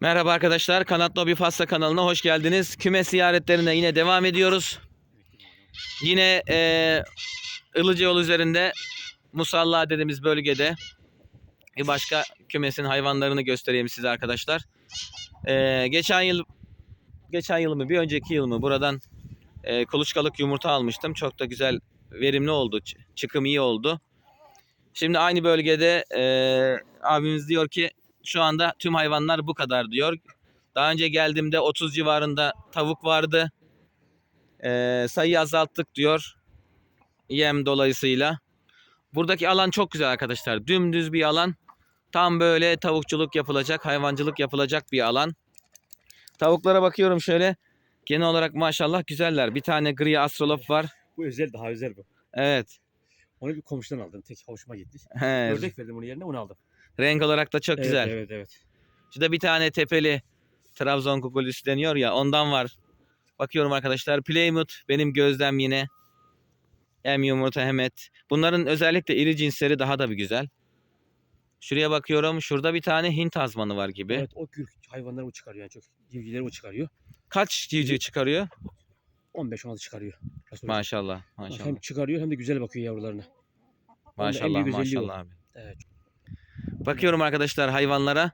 Merhaba arkadaşlar. Kanat Lobi Fasta kanalına hoş geldiniz. Küme ziyaretlerine yine devam ediyoruz. Yine eee Ilıca yol üzerinde Musalla dediğimiz bölgede bir başka kümesin hayvanlarını göstereyim size arkadaşlar. Eee, geçen yıl geçen yıl mı bir önceki yıl mı buradan eee, kuluçkalık yumurta almıştım. Çok da güzel verimli oldu. Çıkım iyi oldu. Şimdi aynı bölgede eee, abimiz diyor ki şu anda tüm hayvanlar bu kadar diyor. Daha önce geldiğimde 30 civarında tavuk vardı. Ee, sayıyı azalttık diyor. Yem dolayısıyla. Buradaki alan çok güzel arkadaşlar. Dümdüz bir alan. Tam böyle tavukçuluk yapılacak, hayvancılık yapılacak bir alan. Tavuklara bakıyorum şöyle. Genel olarak maşallah güzeller. Bir tane gri astrolop var. Bu özel daha özel bu. Evet. Onu bir komşudan aldım. Tek hoşuma gitti. He, Ördek verdim onun yerine onu aldım. Renk olarak da çok evet, güzel. Evet evet. Şurada bir tane tepeli Trabzon kukulüsü deniyor ya ondan var. Bakıyorum arkadaşlar Plymouth benim gözlem yine. Hem yumurta hem et. Bunların özellikle iri cinsleri daha da bir güzel. Şuraya bakıyorum. Şurada bir tane Hint azmanı var gibi. Evet o gürk hayvanları o çıkarıyor yani çok. Civcivleri o çıkarıyor. Kaç civciv çıkarıyor? 15-16 çıkarıyor. Maşallah. Maşallah. Hem çıkarıyor hem de güzel bakıyor yavrularına. Maşallah. Maşallah abi. Evet. Bakıyorum arkadaşlar hayvanlara.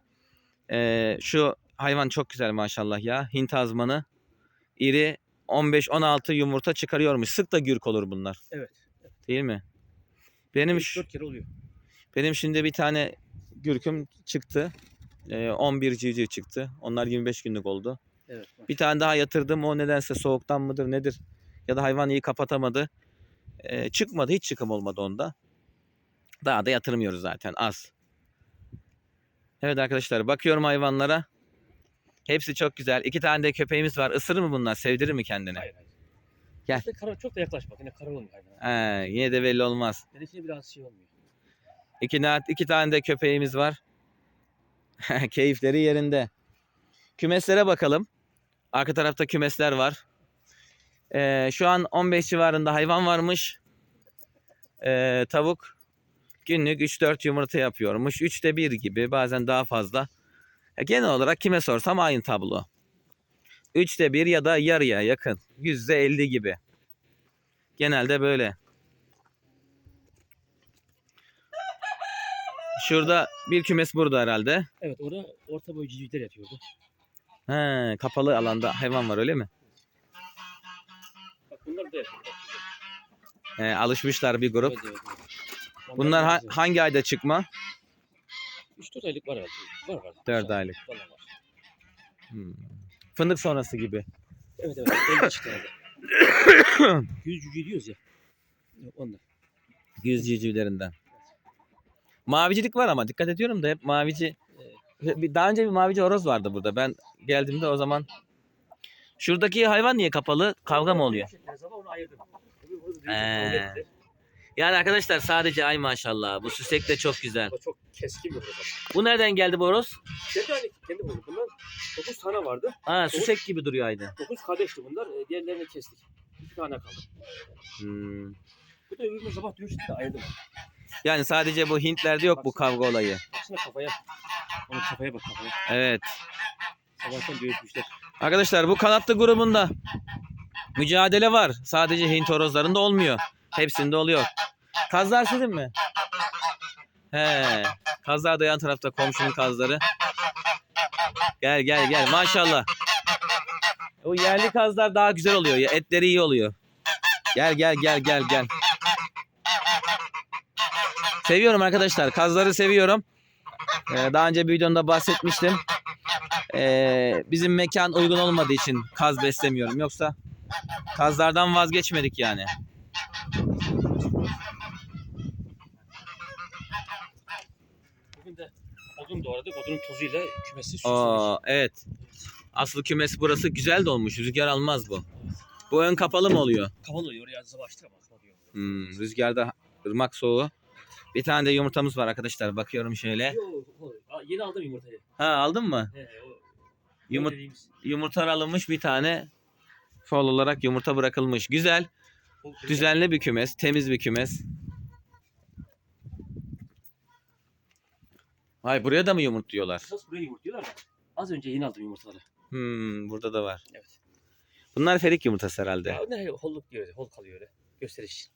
Ee, şu hayvan çok güzel maşallah ya. Hint azmanı. İri 15-16 yumurta çıkarıyormuş. Sık da gürk olur bunlar. Evet. Değil mi? Benim şu- 4 kere oluyor. benim şimdi bir tane gürküm çıktı. Ee, 11 civciv çıktı. Onlar 25 günlük oldu. Evet. Bir tane daha yatırdım. O nedense soğuktan mıdır nedir? Ya da hayvan iyi kapatamadı. Ee, çıkmadı. Hiç çıkım olmadı onda. Daha da yatırmıyoruz zaten. Az. Evet arkadaşlar bakıyorum hayvanlara. Hepsi çok güzel. İki tane de köpeğimiz var. Isırır mı bunlar? Sevdirir mi kendini? Hayır hayır. Gel. İşte kara, çok da yaklaşma. Yine karar olmuyor hayvana. He, yine de belli olmaz. Benimkine biraz şey olmuyor. İki, iki tane de köpeğimiz var. Keyifleri yerinde. Kümeslere bakalım. Arka tarafta kümesler var. Ee, şu an 15 civarında hayvan varmış. Ee, tavuk günlük 3-4 yumurta yapıyormuş. 3'te 1 gibi bazen daha fazla. E, genel olarak kime sorsam aynı tablo. 3'te 1 ya da yarıya yakın. %50 gibi. Genelde böyle. Şurada bir kümes burada herhalde. Evet orada orta boy civcivler yatıyordu. He, kapalı alanda hayvan var öyle mi? Bak bunlar da yatıyor. He, alışmışlar bir grup. Evet, evet, evet. Bunlar ha- hangi ayda çıkma? 3-4 aylık var herhalde. Var var. Dört aylık. Vallahi var. Hmm. Fındık sonrası gibi. Evet evet. Belli çıktı herhalde. Yüz cüce diyoruz ya. Onlar. Yüz civcivlerinden. Mavicilik var ama dikkat ediyorum da hep mavici. Bir- Daha önce bir mavici horoz vardı burada. Ben geldiğimde o zaman. Şuradaki hayvan niye kapalı? Kavga mı oluyor? Her zaman onu ayırdım. Ee. Yani arkadaşlar sadece ay maşallah. Bu süsek de çok güzel. Çok keskin bir horoz. Bu nereden geldi bu horoz? Kendi aynı kendi horoz. Bunlar 9 tane vardı. Ha süsek gibi duruyor aynı. 9 kardeşti bunlar. E, Diğerlerini kestik. 2 tane kaldı. Hmm. Bu da öbürünü sabah dövüştü de ayırdım. Yani sadece bu Hintlerde yok bu kavga olayı. Baksana kafaya. Onun kafaya bak kafaya. Evet. Sabahtan dövüşmüşler. Arkadaşlar bu kanatlı grubunda mücadele var. Sadece Hint horozlarında olmuyor. Hepsinde oluyor. Kazlar sizin mi? He. Kazlar da yan tarafta komşunun kazları. Gel gel gel maşallah. O yerli kazlar daha güzel oluyor. Etleri iyi oluyor. Gel gel gel gel gel. Seviyorum arkadaşlar. Kazları seviyorum. Ee, daha önce bir videomda bahsetmiştim. Ee, bizim mekan uygun olmadığı için kaz beslemiyorum. Yoksa kazlardan vazgeçmedik yani. Bugün de odun doğradık. Odunun tozuyla kümesi süsledik. Aa, evet. Asıl kümes burası güzel de olmuş. Rüzgar almaz bu. Bu ön kapalı mı oluyor? Kapalı oluyor. Oraya sabah açtık ama. Hmm, rüzgarda ırmak soğuğu. Bir tane de yumurtamız var arkadaşlar. Bakıyorum şöyle. Yok, o- Aa, yeni aldım yumurtayı. Ha aldın mı? He, o, dediğimiz- yumurta alınmış bir tane fol olarak yumurta bırakılmış. Güzel. o- Düzenli bir kümes. Temiz bir kümes. Vay buraya da mı yumurtluyorlar? Esas buraya yumurtluyorlar da. Az önce yeni aldım yumurtaları. Hmm, burada da var. Evet. Bunlar ferik yumurtası herhalde. Ya ne holluk diyor öyle. Hol kalıyor öyle. Gösteriş için.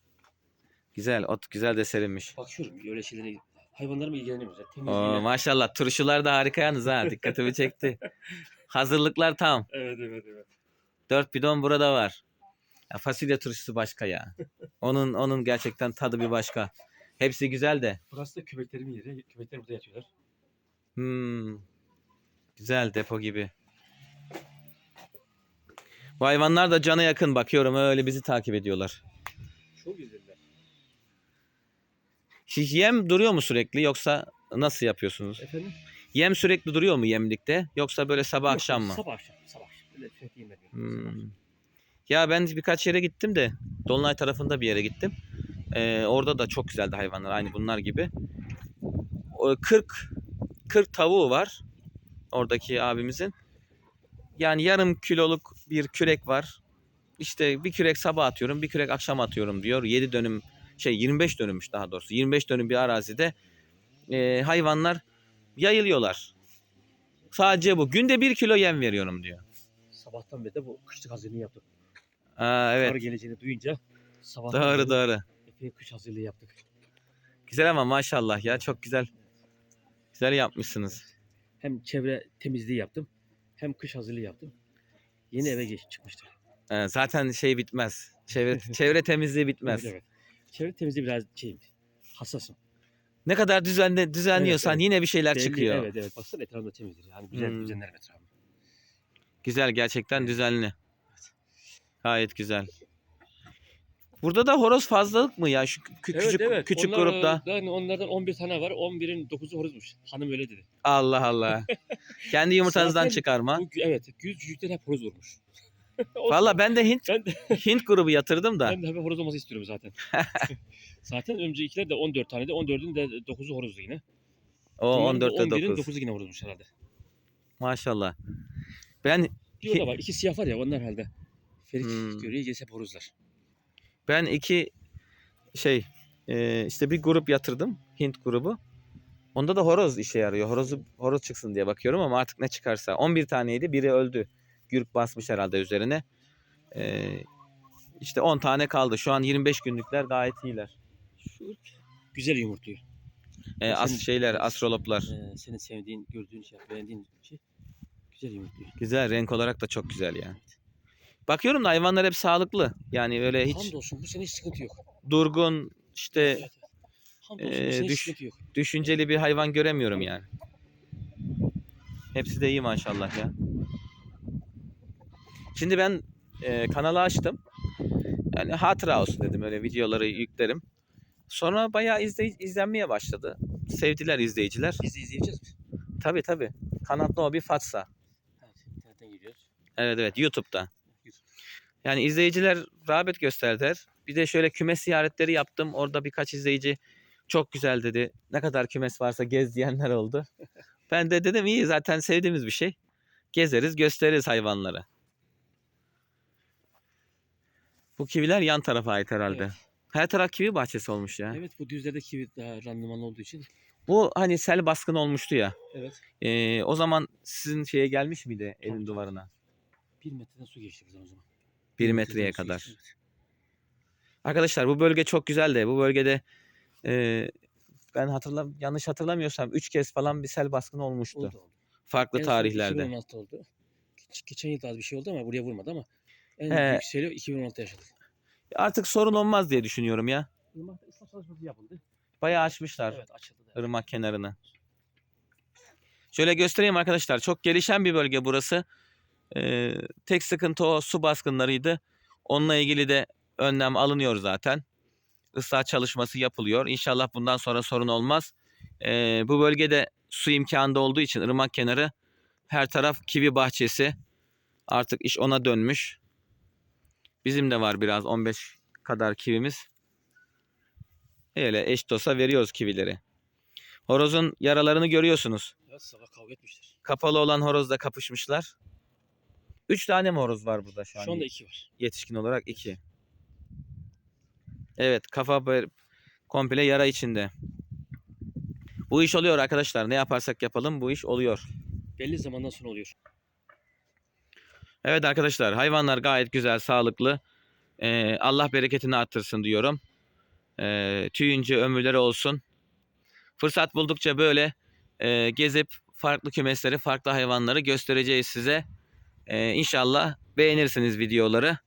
Güzel, ot güzel de serilmiş. Bakıyorum öyle şeylere. Hayvanlarımla ilgileniyorum zaten. Oo, maşallah turşular da harika yalnız ha. Dikkatimi çekti. Hazırlıklar tam. Evet evet evet. Dört bidon burada var. Ya fasulye turşusu başka ya. Onun onun gerçekten tadı bir başka. Hepsi güzel de. Burası da köpeklerimin yeri. Köpekler burada yatıyorlar. Hmm. Güzel depo gibi. Bu hayvanlar da cana yakın bakıyorum öyle bizi takip ediyorlar. Çok güzeller. Hiç Yem duruyor mu sürekli yoksa nasıl yapıyorsunuz? Efendim? Yem sürekli duruyor mu yemlikte yoksa böyle sabah Yok, akşam mı? Sabah akşam. Sabah akşam. Öyle sürekli yiyorum. Sabah Hmm. Ya ben birkaç yere gittim de Dolunay tarafında bir yere gittim. Ee, orada da çok güzeldi hayvanlar aynı bunlar gibi. O 40 40 tavuğu var oradaki abimizin. Yani yarım kiloluk bir kürek var. İşte bir kürek sabah atıyorum, bir kürek akşam atıyorum diyor. 7 dönüm şey 25 dönümmüş daha doğrusu. 25 dönüm bir arazide e, hayvanlar yayılıyorlar. Sadece bu. Günde 1 kilo yem veriyorum diyor. Sabahtan beri de bu kışlık hazırlığı yaptık. Aa, Evet. evet. Kar geleceğini duyunca sabah Doğru doğru. Epey kış hazırlığı yaptık. Güzel ama maşallah ya çok güzel. Güzel yapmışsınız. Hem çevre temizliği yaptım. Hem kış hazırlığı yaptım. Yeni eve geç çıkmıştım. Ee, zaten şey bitmez. Çevre, çevre temizliği bitmez. Evet, evet. Çevre temizliği biraz şeyim. Hassasım. Ne kadar düzenli düzenliyorsan Evet, yine bir şeyler Belli- çıkıyor. Evet evet. Baksana etrafında temizdir. Yani güzel Hmm. düzenlerim etrafımı. Güzel gerçekten düzenli. Gayet güzel. Burada da horoz fazlalık mı ya şu kü- küçük küçük Onlar- grupta? Yani onlardan 11 tane var. 11'in 9'u horozmuş. Hanım öyle dedi. Allah Allah. Kendi yumurtanızdan Zaten çıkarma. Bu, evet. Güz cücükler hep horoz. Olsun. Valla ben de Hint Ben de, Hint grubu yatırdım da. ben de hep horoz olması istiyorum zaten. zaten öncekiler de 14 tane de 14'ün de 9'u horozdu yine. O Bunların da 14'te 11'in 9. 9'u yine horozmuş herhalde. Maşallah. Ben Bir o da var. İki siyah var ya onlar herhalde. Ferik Hmm. görüyor gelse hep horozlar. Ben iki şey e, işte bir grup yatırdım. Hint grubu. Onda da horoz işe yarıyor. Horozu horoz çıksın diye bakıyorum ama artık ne çıkarsa. 11 taneydi. Biri öldü. Gürk basmış herhalde üzerine. E, işte 10 tane kaldı. Şu an 25 günlükler gayet iyiler. Şu güzel yumurtluyor. E, as Senin- şeyler, astroloplar. Ee, senin sevdiğin, gördüğün şey, beğendiğin şey güzel yumurtluyor. Güzel. Renk olarak da çok güzel ya. Bakıyorum da hayvanlar hep sağlıklı. Yani öyle hiç Hamdolsun bu sene hiç sıkıntı yok. durgun işte Evet. Hamdolsun Ee, sene hiç düş- sıkıntı yok. düşünceli bir hayvan göremiyorum yani. Hepsi de iyi maşallah ya. Şimdi ben e, kanalı açtım. Yani hatıra olsun dedim öyle videoları yüklerim. Sonra bayağı izley- izlenmeye başladı. Sevdiler izleyiciler. Biz de izleyeceğiz mi? Tabi tabi. Kanatlı o bir Fatsa. Evet, internetten geliyoruz. Evet evet YouTube'da. Yani izleyiciler rağbet gösterdiler. Bir de şöyle kümes ziyaretleri yaptım. Orada birkaç izleyici çok güzel dedi. Ne kadar kümes varsa gez diyenler oldu. Ben de dedim iyi zaten sevdiğimiz bir şey. Gezeriz gösteririz hayvanları. Bu kiviler yan tarafa ait herhalde. Evet. Her taraf kivi bahçesi olmuş ya. Evet bu düzlerde kivi daha randımanlı olduğu için. Bu hani sel baskını olmuştu ya. Evet. Ee, o zaman sizin şeye gelmiş miydi evin Tabii, duvarına? Bir metreden su geçti o zaman. Bir metreden metreye su kadar. Arkadaşlar bu bölge çok güzel de bu bölgede e, ben hatırlam yanlış hatırlamıyorsam 3 kez falan bir sel baskını olmuştu. Oldu oldu. Farklı En tarihlerde. 2016 oldu. Geç- Geçen yıl az bir şey oldu ama buraya vurmadı ama en He. büyük seli 2016 yaşadık. Artık sorun olmaz diye düşünüyorum ya. Irmak'ta ıslah çalışması yapıldı. Bayağı açmışlar Evet açıldı da. ırmak kenarını. Şöyle göstereyim arkadaşlar. Çok gelişen bir bölge burası. Ee, tek sıkıntı o su baskınlarıydı. Onunla ilgili de önlem alınıyor zaten. Islah çalışması yapılıyor. İnşallah bundan sonra sorun olmaz. Ee, bu bölgede su imkanı olduğu için ırmak kenarı her taraf kivi bahçesi. Artık iş ona dönmüş. Bizim de var biraz 15 kadar kivimiz. Öyle eş dosta veriyoruz kivileri. Horozun yaralarını görüyorsunuz. Evet sabah kavga etmişler. Kapalı olan horozla kapışmışlar. Üç tane mi horoz var burada şu an? Şu anda iki var. Yetişkin olarak iki. Evet kafa komple yara içinde. Bu iş oluyor arkadaşlar. Ne yaparsak yapalım bu iş oluyor. belli zamandan sonra oluyor. Evet arkadaşlar hayvanlar gayet güzel, sağlıklı. Ee, Allah bereketini arttırsın diyorum. Ee, tüyünce ömürleri olsun. Fırsat buldukça böyle e, gezip farklı kümesleri, farklı hayvanları göstereceğiz size. Ee, inşallah beğenirsiniz videoları.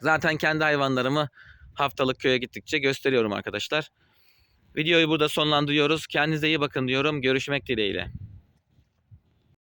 Zaten kendi hayvanlarımı haftalık köye gittikçe gösteriyorum arkadaşlar. Videoyu burada sonlandırıyoruz. Kendinize iyi bakın diyorum. Görüşmek dileğiyle.